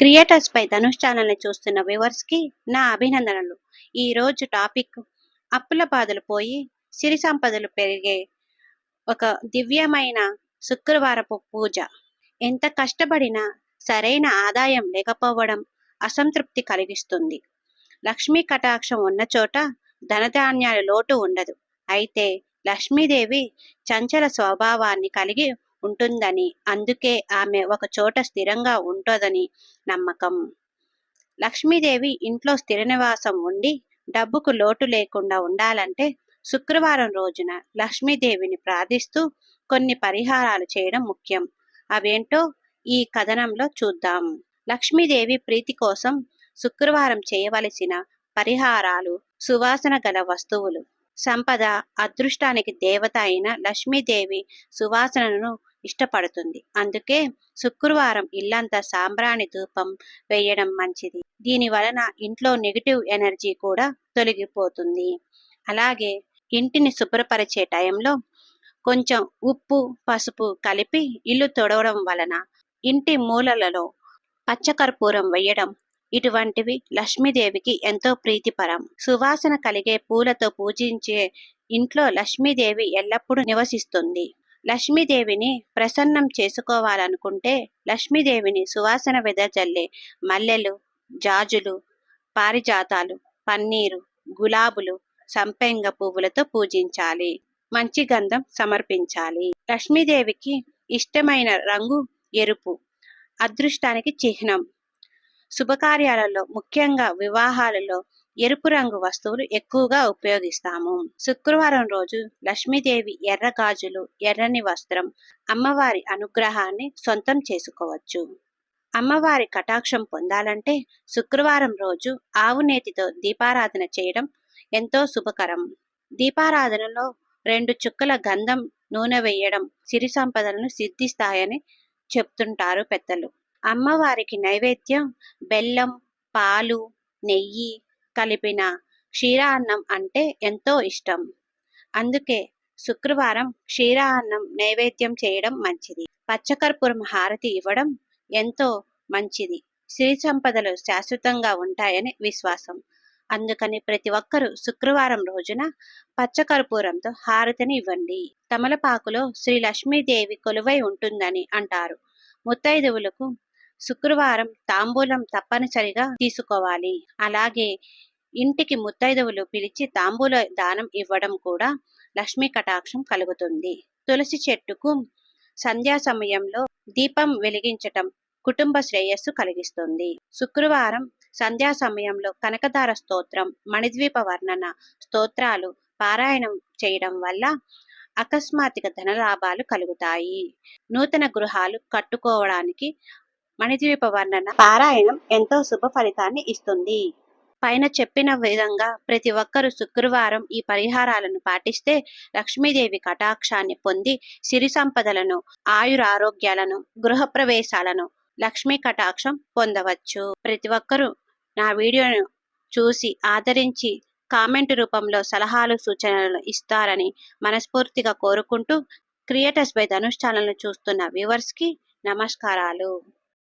Creators పై ధనుష్ ఛానల్ని చూస్తున్న వ్యూవర్స్కి నా అభినందనలు. ఈ రోజు టాపిక్ అప్పుల బాధలు పోయి సిరి సంపదలు పెరిగే ఒక దివ్యమైన శుక్రవారపు పూజ. ఎంత కష్టపడినా సరైన ఆదాయం లేకపోవడం అసంతృప్తి కలిగిస్తుంది. లక్ష్మీ కటాక్షం ఉన్న చోట ధనధాన్యాల లోటు ఉండదు. అయితే లక్ష్మీదేవి చంచల స్వభావాన్ని కలిగి ఉంటుందని. అందుకే ఆమె ఒక చోట స్థిరంగా ఉంటుందని నమ్మకం. లక్ష్మీదేవి ఇంట్లో స్థిర నివాసం ఉండి డబ్బుకు లోటు లేకుండా ఉండాలంటే శుక్రవారం రోజున లక్ష్మీదేవిని ప్రార్థిస్తూ కొన్ని పరిహారాలు చేయడం ముఖ్యం. అవేంటో ఈ కథనంలో చూద్దాం. లక్ష్మీదేవి ప్రీతి కోసం శుక్రవారం చేయవలసిన పరిహారాలు సువాసన గల వస్తువులు సంపద అదృష్టానికి దేవత అయిన లక్ష్మీదేవి సువాసనను ఇష్టపడుతుంది. అందుకే శుక్రవారం ఇల్లంతా సాంబ్రాణి ధూపం వేయడం మంచిది. దీని వలన ఇంట్లో నెగిటివ్ ఎనర్జీ కూడా తొలగిపోతుంది. అలాగే ఇంటిని శుభ్రపరిచే టైంలో కొంచెం ఉప్పు పసుపు కలిపి ఇల్లు తొడవడం వలన ఇంటి మూలలలో పచ్చకర్పూరం వేయడం ఇటువంటివి లక్ష్మీదేవికి ఎంతో ప్రీతిపరం. సువాసన కలిగే పూలతో పూజించే ఇంట్లో లక్ష్మీదేవి ఎల్లప్పుడూ నివసిస్తుంది. లక్ష్మీదేవిని ప్రసన్నం చేసుకోవాలనుకుంటే లక్ష్మీదేవిని సువాసన వెదజల్లే మల్లెలు జాజులు పారిజాతాలు పన్నీరు గులాబులు సంపెంగ పువ్వులతో పూజించాలి. మంచి గంధం సమర్పించాలి. లక్ష్మీదేవికి ఇష్టమైన రంగు ఎరుపు అదృష్టానికి చిహ్నం. శుభకార్యాలలో ముఖ్యంగా వివాహాలలో ఎరుపు రంగు వస్తువులు ఎక్కువగా ఉపయోగిస్తాము. శుక్రవారం రోజు లక్ష్మీదేవి ఎర్ర గాజులు ఎర్రని వస్త్రం అమ్మవారి అనుగ్రహాన్ని సొంతం చేసుకోవచ్చు. అమ్మవారి కటాక్షం పొందాలంటే శుక్రవారం రోజు ఆవు నేతితో దీపారాధన చేయడం ఎంతో శుభకరం. దీపారాధనలో రెండు చుక్కల గంధం నూనె వేయడం సిరి సంపదలను సిద్ధిస్తాయని చెప్తుంటారు పెద్దలు. అమ్మవారికి నైవేద్యం బెల్లం పాలు నెయ్యి కలిపిన క్షీరాన్నం అంటే ఎంతో ఇష్టం. అందుకే శుక్రవారం క్షీరాన్నం నైవేద్యం చేయడం మంచిది. పచ్చకర్పూరం హారతి ఇవ్వడం ఎంతో మంచిది. సిరి సంపదలు శాశ్వతంగా ఉంటాయని విశ్వాసం. అందుకని ప్రతి ఒక్కరూ శుక్రవారం రోజున పచ్చకర్పూరంతో హారతిని ఇవ్వండి. తమలపాకులో శ్రీ లక్ష్మీదేవి కొలువై ఉంటుందని అంటారు. ముత్తైదువులకు శుక్రవారం తాంబూలం తప్పనిసరిగా తీసుకోవాలి. అలాగే ఇంటికి ముత్తైదువులు పిలిచి తాంబూల దానం ఇవ్వడం కూడా లక్ష్మీ కటాక్షం కలుగుతుంది. తులసి చెట్టుకు సంధ్యా సమయంలో దీపం వెలిగించటం కుటుంబ శ్రేయస్సు కలిగిస్తుంది. శుక్రవారం సంధ్యా సమయంలో కనకధార స్తోత్రం మణిద్వీప వర్ణన స్తోత్రాలు పారాయణం చేయడం వల్ల అకస్మాత్తుగా ధనలాభాలు కలుగుతాయి. నూతన గృహాలు కట్టుకోవడానికి మణిద్వీప వర్ణన పారాయణం ఎంతో శుభ ఫలితాన్ని ఇస్తుంది. పైన చెప్పిన విధంగా ప్రతి ఒక్కరూ శుక్రవారం ఈ పరిహారాలను పాటిస్తే లక్ష్మీదేవి కటాక్షాన్ని పొంది సిరి సంపదలను ఆయురారోగ్యాలను గృహప్రవేశాలను లక్ష్మీ కటాక్షం పొందవచ్చు. ప్రతి ఒక్కరూ నా వీడియోను చూసి ఆదరించి కామెంట్ రూపంలో సలహాలు సూచనలు ఇస్తారని మనస్ఫూర్తిగా కోరుకుంటూ క్రియేటర్స్ బై ధనుష్ ఛానల్ను చూస్తున్న వ్యూవర్స్కి నమస్కారాలు.